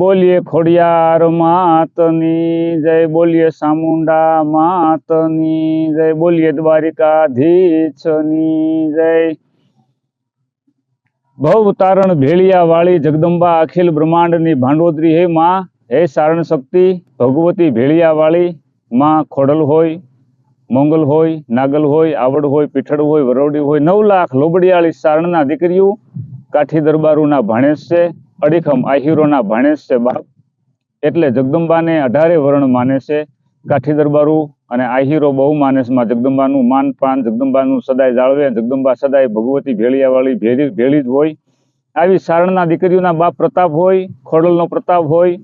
બોલીએ ખોડિયાર માતની, જય બોલીએ સામુંડા માતની, જય બોલીએ દ્વારિકાધીશની, જય ભવ તારણ ભેળિયા વાળી જગદંબા અખિલ બ્રહ્માંડની ભાંડોદરી હે માં, હે સારણ શક્તિ, ભગવતી ભેળિયા વાળી માં ખોડલ હોય, મોંગલ હોય, નાગલ હોય, આવડ હોય, પીઠળ હોય વરોડી હોય, નવ લાખ લોબડિયાળી સારણના દીકરીઓ કાઠી દરબારોના ભાણેશ છે. અડીખમ આહિરોના ભાણેશ છે બાપ. એટલે જગદંબાને અઢારે વર્ણ માને છે કાઠી દરબારું અને આહિરો બહુ માને માં જગદંબાનું માન પાન જગદંબાનું સદાય જાળવે, જગદંબા સદાય ભગવતી ભેળિયાવાળી ભેરી ભેળી જ હોય. આવી સારણના દીકરીઓના બાપ પ્રતાપ હોય, ખોડલનો પ્રતાપ હોય,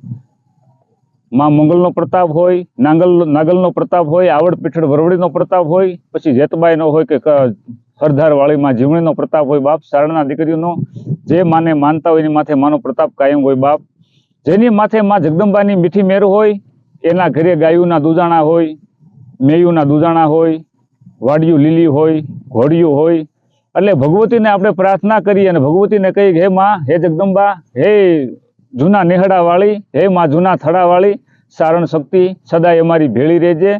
માં મંગલનો પ્રતાપ હોય, નાંગલ નાગલનો પ્રતાપ હોય આવડ પીઠળ વરવડીનો પ્રતાપ હોય, પછી જેતબાઈનો હોય કે ક- સરદારવાળીમાં જીવણીનો પ્રતાપ હોય બાપ સારણના દીકરીઓનો જે માને માનતા હોય એની માથે માનો પ્રતાપ કાયમ હોય બાપ. જેની માથે માં જગદંબાની મીઠી મેર હોય, એના ઘરે ગાયુના દૂધાણા હોય, મેયુના દૂધાણા હોય, વાડિયું લીલી હોય, ઘોડિયું હોય. એટલે ભગવતીને આપણે પ્રાર્થના કરીએ અને ભગવતીને કહી હે માં, હે જગદંબા, હે જૂના નેહડા વાળી હે માં જૂના થડાવાળી, સારણ શક્તિ સદાય અમારી ભેળી રહેજે.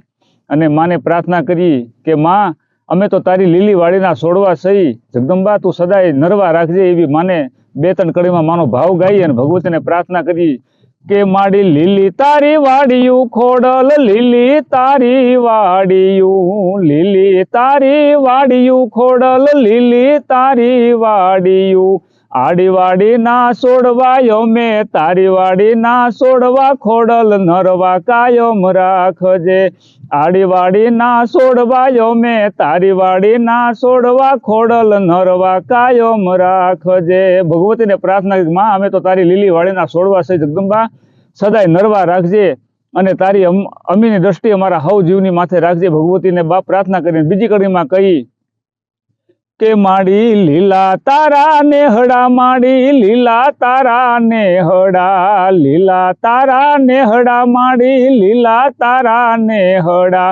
અને માને પ્રાર્થના કરી કે, માં અમે તો તારી લીલી વાડીના છોડવા સહી. જગદંબા, તું સદાય નરવા રાખજે એવી માને બે ત્રણ કડીમાં માનો ભાવ ગાઈ અને ભગવતીને પ્રાર્થના કરી કે માડી લીલી તારી વાડિયું ખોડલ, લીલી તારી વાડિયું, લીલી તારી વાડિયું ખોડલ, લીલી તારી વાડિયું. આડી વાડી ના સોડવાયો મેં તારી વાડી ના છોડવા ખોડલ નરવા કાયમ રાખજે. આડીવાડી ના સોડવાયો મેં તારી વાડી ના છોડવા ખોડલ નરવા કાયમ રાખજે. ભગવતીને પ્રાર્થના માં, અમે તો તારી લીલી વાડીના છોડવા છે જગદંબા. સદાય નરવા રાખજે અને તારી અમીની દ્રષ્ટિ અમારા હવ જીવની માથે રાખજે. ભગવતીને બાપ પ્રાર્થના કરીને બીજી કડીમાં કહી કે માડી લીલા તારા નેહડા માડી લીલા તારા નેહડા લીલા તારા નેહડા માડી લીલા તારા નેહડા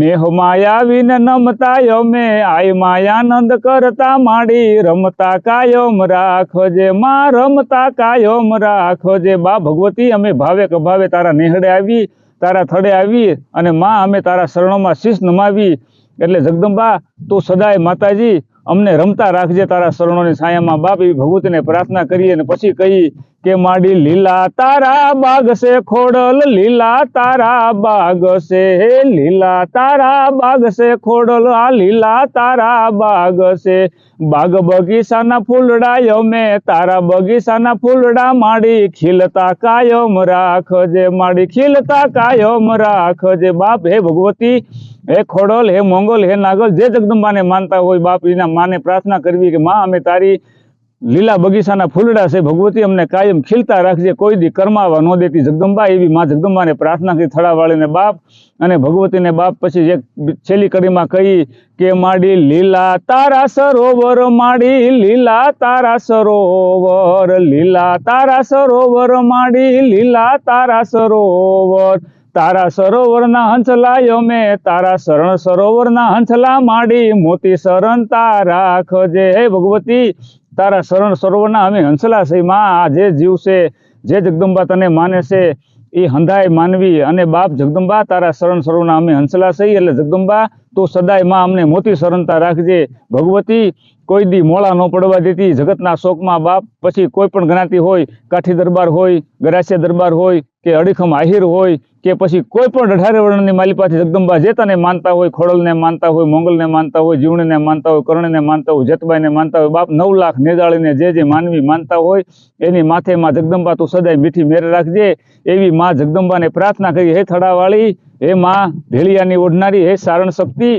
નેહ માયાવીને નમતા અમે આય માયાનંદ કરતા માડી. રમતા કાયમ રાખજે માં, રમતા કાયમ રાખજે. બા ભગવતી, અમે ભાવે કભાવે તારા નેહડે આવી, તારા થડે આવી અને માં અમે તારા શરણોમાં શીશ નમાવી. એટલે જગદંબા, તું સદાય માતાજી અમને રમતા રાખજે તારા શરણોની છાયામાં બાપ એવી ભગવતીને પ્રાર્થના કરીએ અને પછી કહી કે માડી લીલા તારા બાગ છે, ખોડલ લીલા તારા બાગ છે લીલા તારા બાગ છે, ખોડલ આ લીલા તારા બાગ છે. બાગ બગીચાના ફૂલડા અમે તારા બગીચાના ફૂલડા માડી ખીલતા કાયમ રાખજે, માડી ખીલતા કાયમ રાખજે. બાપ, હે ભગવતી હે ખોડલ, હે મોંગલ, હે નાગલ, જે જગદંબાને માનતા હોય બાપ એના માને પ્રાર્થના કરવી કે માં, અમે તારી લીલા બગીચાના ફૂલડા છે, ભગવતી અમને કાયમ ખીલતા રાખજે, કોઈ દી કરમાવા ન દેતી જગદંબા, એવી માં જગદંબાને પ્રાર્થના કરી થડાવાળીને બાપ અને ભગવતીને બાપ પછી એક છેલ્લી કડીમાં કહી કે માડી લીલા તારા સરોવર, માડી લીલા તારા સરોવર, લીલા તારા સરોવર, માડી લીલા તારા સરોવર. તારા સરોવરના હંસલાયો મેં તારા શરણ સરોવરના હંસલા માડી, મોતી શરણ તારા ખજે હે ભગવતી, તારા શરણ સરોવરના અમે હંસલા છે માં આ જે જીવ છે જે જગદંબા તને માને છે, એ હંધાય માનવી અને બાપ જગદંબા, તારા શરણ સરોવરના અમે હંસલા છે એટલે જગદંબા તું સદાયમાં અમને મોતી શરણતા રાખજે. ભગવતી કોઈ દી મોળા ન પડવા દેતી. જગતના શોકમાં બાપ. પછી કોઈ પણ જ્ઞાતિ હોય, કાઠી દરબાર હોય, ગરાસિયા દરબાર હોય, કે અડીખમ આહિર હોય, કે પછી કોઈ પણ અઢારે વર્ણની માલિપાથી જગદંબા જેતાને માનતા હોય, ખોડલને માનતા હોય મોંગલને માનતા હોય, જીવણીને માનતા હોય, કર્ણને માનતા હોય, જતબાઈને માનતા હોય, બાપ નવ લાખ નેજાળીને જે જે માનવી માનતા હોય, એની માથે માં જગદંબા તું સદાય મીઠી મેરે રાખજે. એવી માં જગદંબાને પ્રાર્થના કરી, હે થડાવાળી હે માં, ભેળિયાની ઓઢનારી હે સારણ શક્તિ,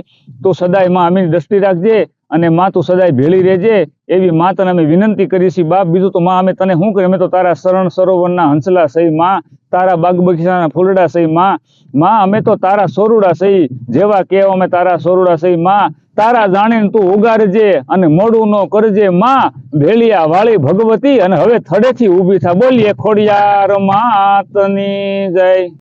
તું સદાયમાં અમીની દ્રષ્ટિ રાખજે અને માં તું સદાય ભેળી રહેજે, એવી માં તને અમે વિનંતી કરી છે બાપ, બીજું તો માં અમે તને શું કરીએ? અમે તો તારા શરણ સરોવરના હંસલા સહી માં, તારા બાગ બગીચાના ફૂલડા સહી માં માં અમે તો તારા સોરુડા સહી, જેવા કહેવા અમે તારા સોરુડા સહી માં, તારા જાણીને તું ઉગારજે અને મોડું ન કરજે માં, ભેળિયા વાળી ભગવતી અને હવે થડેથી ઊભી થા. બોલીએ, ખોડિયાર માતની જય.